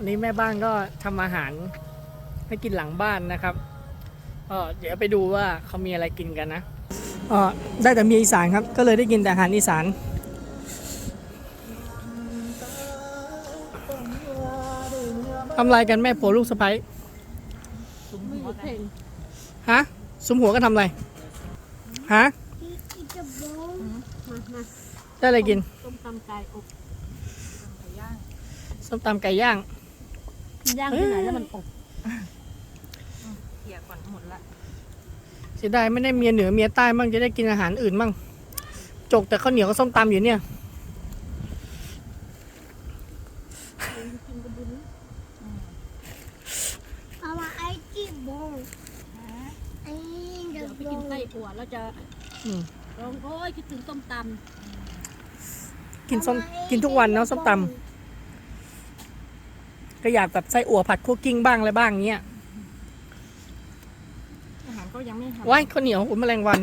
วันนี้แม่บ้านก็ทำอาหารให้กินหลังบ้านนะครับก็เดี๋ยวไปดูว่าเขามีอะไรกินกันนะก็ได้แต่เมียอีสานครับ ก็เลยได้กินแต่อาหารอีสานทำอะไรกันแม่ผัวลูกสะใภ้ไม่อยู่เพลงฮะสุมหัวก็ทำอะไรฮะ It's a bowl. มามาได้อะไรกินต้มตำไก่อบส้มตำไก่ย่าง ย่างที่ไหนแล้วมันอบเขี่ยก่อนหมดละเสียดายไม่ได้เมียเหนือเมียใต้มั่งจะได้กินอาหารอื่นมั่งจกแต่ข้าวเหนียวกับส้มตำอยู่เนี่ยกินกระบุน Mama, I eat bowl. I eat เดี๋ยว the ไปกิน bowl. ไส้อั่วแล้วจะอืมร้องโอ้ยคิดถึงต้มตกินส้มกินทุกวันเนาะส้มตำ ก็อยากแบบไส้อั่วผัดคั่วกิ้งบ้างอะไรบ้างเงี้ยำอาหารก็ยังไม่ทำว้ายข้าวเหนียวอุ่นแมลงวัน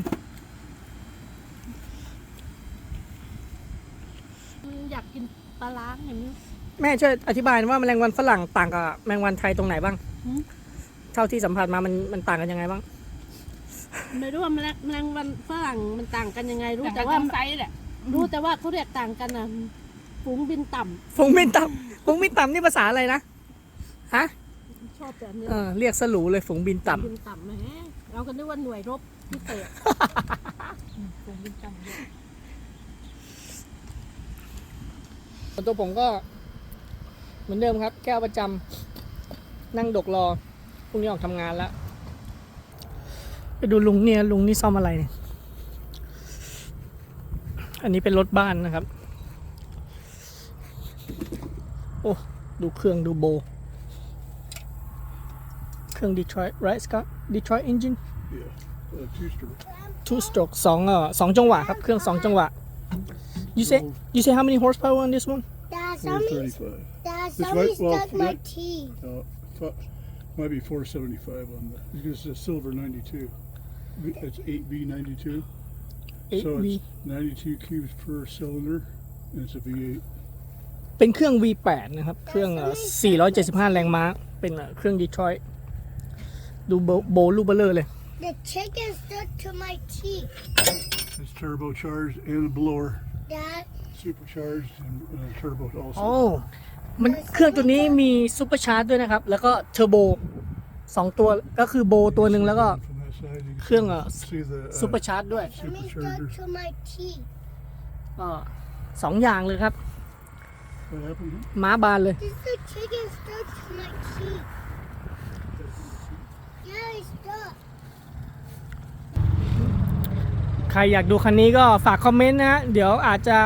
อยากกินปลาล้างอย่างนี้แม่ช่วยอธิบายว่าแมลงวันฝรั่งต่างกับแมลงวันไทยตรงไหนบ้าง หืม เท่าที่สัมผัสมามันมันต่างกันยังไงบ้าง ไม่รู้ว่าแมลงแมลงวันฝรั่งมันต่างกันยังไงรู้แต่แต่ว่าว่าไซส์แหละรู้แต่ว่าเขาเรียกต่างกันนะ ฝูงบินต่ฟงมินต่ำฟงมินต่ำนี่ภาษาอะไรนะฮะำชอบแต่เนื้อเออเรียกสลูเลยฝงบินต่บินต่ำแหมเราก็นึกว่าหน่วยรบพิเศษคงเป็นจำเยอะำตัวผมก็ เหมือนเดิมครับ แก้วประจำนั่งดกรอพรุ่งนี้ออกทำงานแล้ว ไปดูลุงเนี่ยลุงนี่ซ่อมอะไรเนี่ยอันนี้เป็นรถบ้านนะครับ โอ้ ดูเครื่องดูโบ เครื่อง Detroit right Scott Detroit engine Yeah, uh, two stroke. two stroke สองเอ่อสองจังหวะครับ เครื่องสองจังหวะ you say you say how many horsepower on this one Dad, Four somebody, thirty-five. Dad, This somebody right- well, stuck my yeah. teeth. Uh, thought, might be four seventy-five on the, because it's a silver ninety-two. V- It's eight V ninety-two, 8 so V it's ninety-two cubes per cylinder, and it's a V eight. เป็นเครื่อง V8 นะครับ เครื่องเอ่อ475 แรงม้า เป็นเอ่อเครื่อง Detroit ดูโบโบลูกเบลเลอร์เลย The chicken stuck to my teeth. It's turbocharged and a blower, Dad, supercharged and uh, turbo โอ้ also. มันเครื่องตัวนี้มีซูเปอร์ชาร์จด้วยนะครับ แล้วก็เทอร์โบสองตัวก็คือโบตัวหนึ่งแล้วก็ From that side, you can เครื่อง see- เอ่อ see the ซูเปอ uh, ร์ชาร์จด้วย something stuck supercharger. to my teeth. ก็สองอย่างเลยครับ What happened? ม้าบานเลย This the chicken stuck to my teeth. Yeah, it's stuck. ใครอยากดูคันนี้ก็ฝากคอมเมนต์นะฮะ เดี๋ยวอาจจะ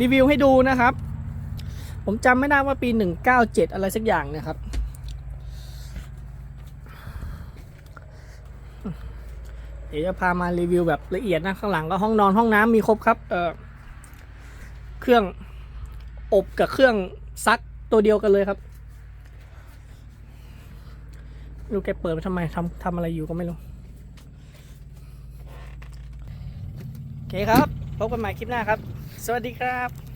รีวิวให้ดูนะครับ ผมจำไม่ได้ว่าปี 197 อะไรสักอย่างนะครับ เดี๋ยวจะพามารีวิวแบบละเอียดนะ ข้างหลังก็ห้องนอนห้องน้ำมีครบครับ เออเครื่อง อบกับเครื่องซักตัวเดียวกันเลยครับดูแกเปิดไปทำไมทำทำอะไรอยู่ก็ไม่รู้โอเคครับ พบกันใหม่คลิปหน้าครับ สวัสดีครับ